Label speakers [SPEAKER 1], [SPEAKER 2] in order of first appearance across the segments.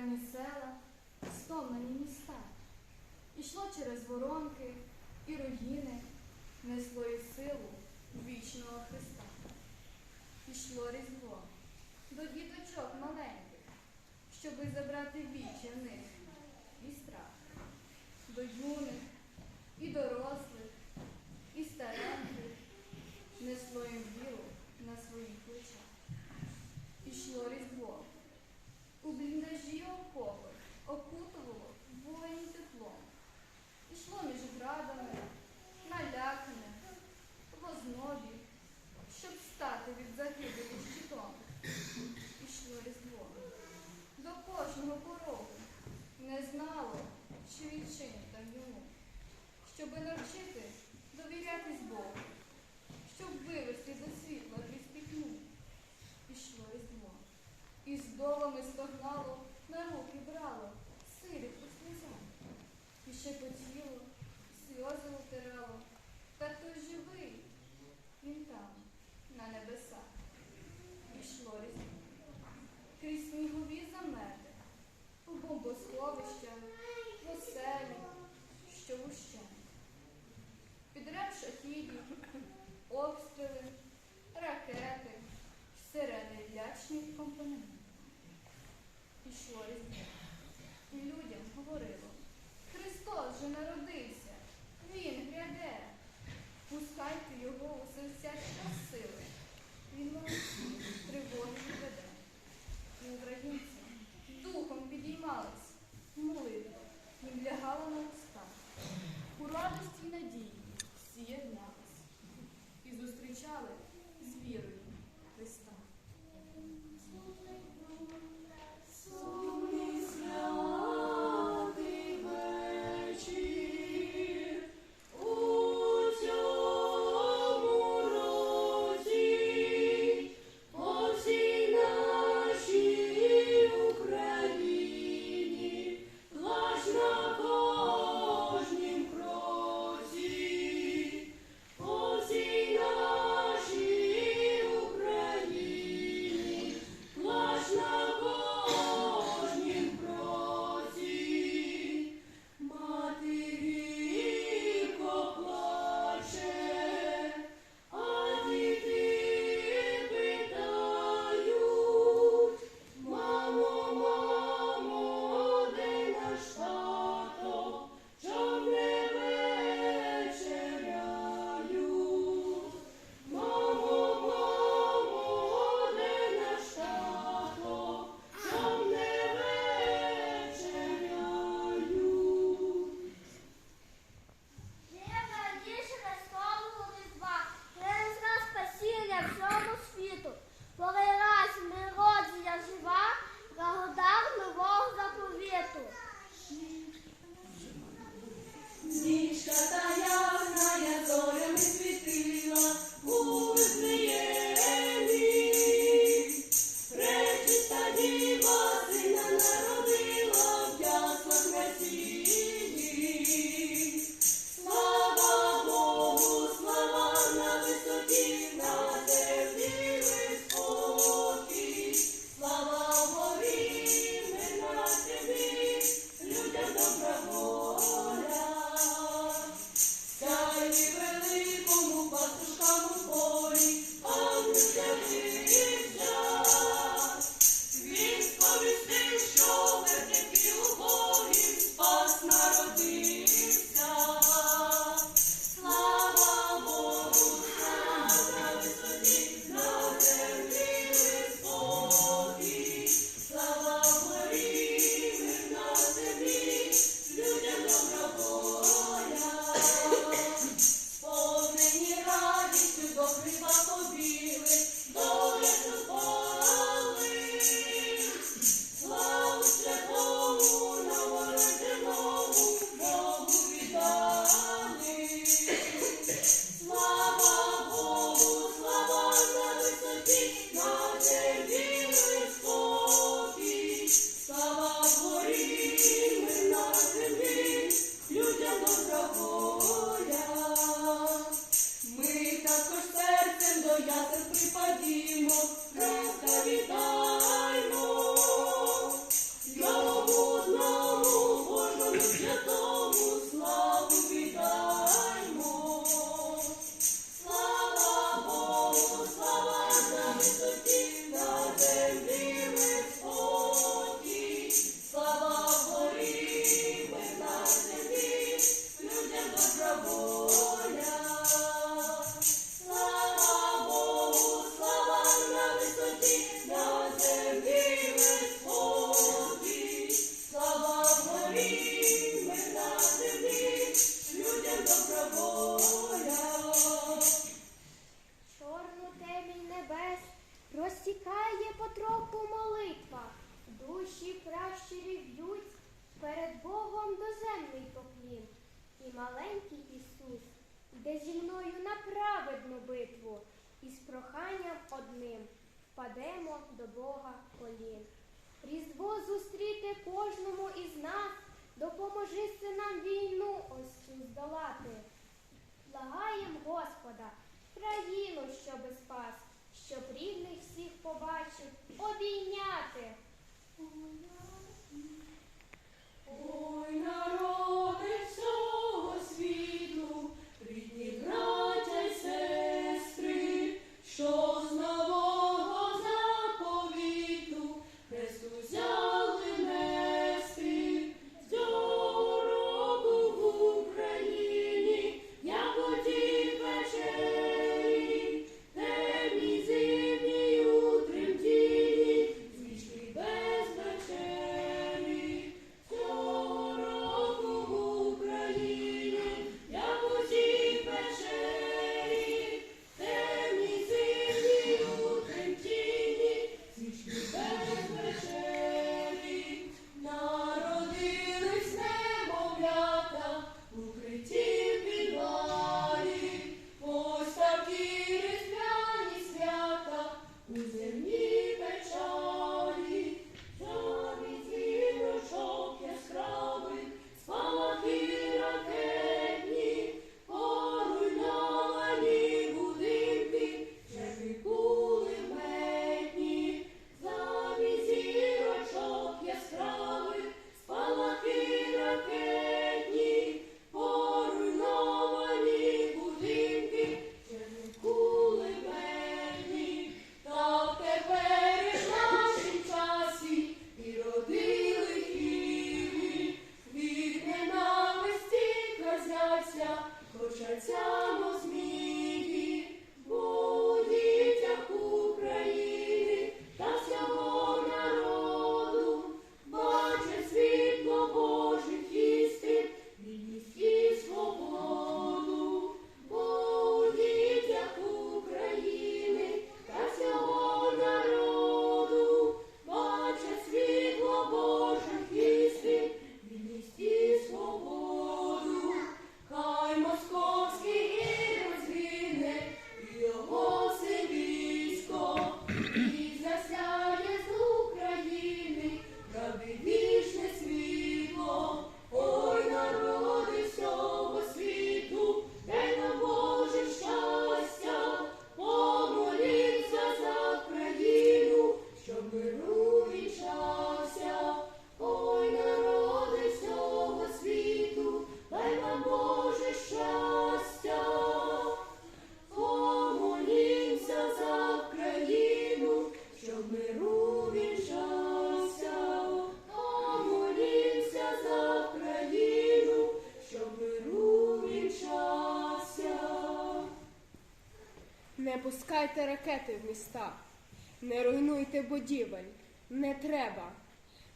[SPEAKER 1] окремі села, стомлені міста. Ішло через воронки і руїни, несло і силу вічного Христа. Ішло різдво до діточок маленьких, щоби забрати віче в них і страх, до юних і дорослих, і стареньких, несло їм віру на своїх плечах. Ішло різдво. Між градами, налякане, в ознобі, щоб стати від загибелі щитом. Ішло різдво. До кожного порогу не знало, чи відчинить там йому, щоби навчити Пішло різдво. І людям говорило, Христос же народився, Він гряде. Пускайте його у серця сили. Він молодці, тривоги веде. І українці духом підіймались, молитва їм лягала на уста. У радості й надії всі єднались і зустрічали
[SPEAKER 2] Lord. Щоби спас, щоб рідних всіх побачив,
[SPEAKER 3] пускайте ракети в міста, не руйнуйте будівель, не треба.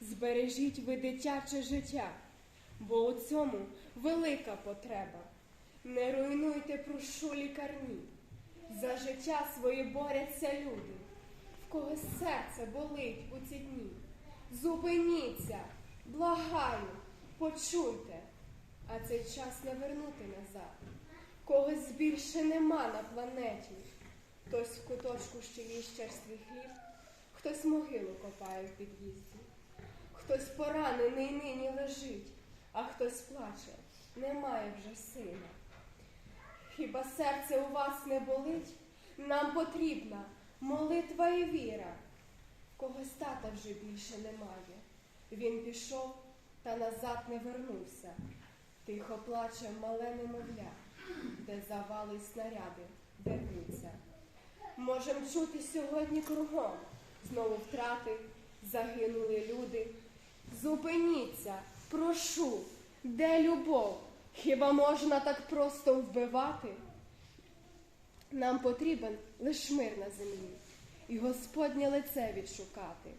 [SPEAKER 3] Збережіть ви дитяче життя, бо у цьому велика потреба. Не руйнуйте, прошу лікарні. За життя свої борються люди, в когось серце болить у ці дні. Зупиніться, благаю, почуйте, а цей час не вернути назад. Когось більше нема на планеті. Хтось в куточку ще їсть черствий хліб, хтось могилу копає в під'їзді, хтось поранений нині лежить, а хтось плаче, немає вже сина. Хіба серце у вас не болить? Нам потрібна молитва і віра. Когось тата вже більше немає. Він пішов та назад не вернувся. Тихо плаче мале немовля, де завали снаряди вернуться. Можем чути сьогодні кругом. Знову втрати, загинули люди. Зупиніться, прошу, де любов? Хіба можна так просто вбивати? Нам потрібен лиш мир на землі і Господнє лице відшукати.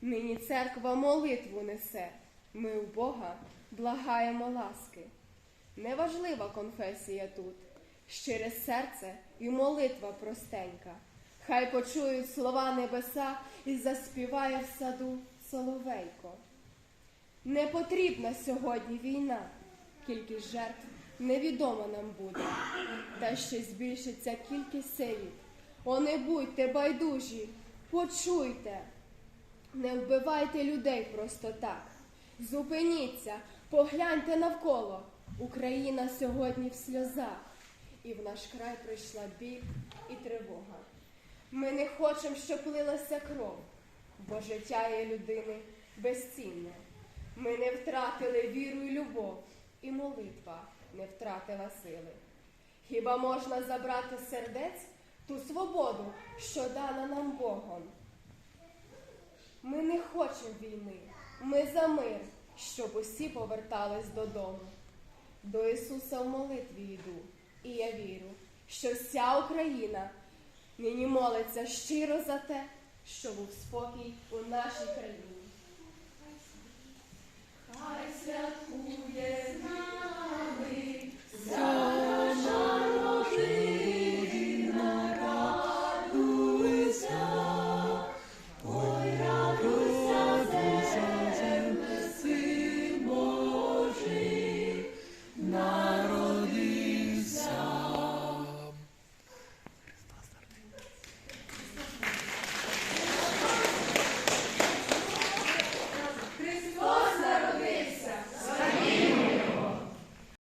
[SPEAKER 3] Нині церква молитву несе, ми у Бога благаємо ласки. Неважлива конфесія тут, щире серце і молитва простенька. Хай почують слова небеса і заспіває в саду соловейко. Не потрібна сьогодні війна, кількість жертв невідома нам буде, та ще збільшиться кількість сиріт. О, не будьте байдужі, почуйте, не вбивайте людей просто так. Зупиніться, Погляньте навколо. Україна сьогодні в сльозах, і в наш край прийшла біль і тривога. Ми не хочемо, щоб лилася кров, бо життя є людини безцінне. Ми не втратили віру і любов, і молитва не втратила сили. Хіба можна забрати сердець ту свободу, що дана нам Богом? Ми не хочемо війни, ми за мир, щоб усі повертались додому. До Ісуса в молитві йду, і я вірю, що вся Україна нині молиться щиро за те, що був спокій у нашій країні.
[SPEAKER 4] Хай святкує з нами.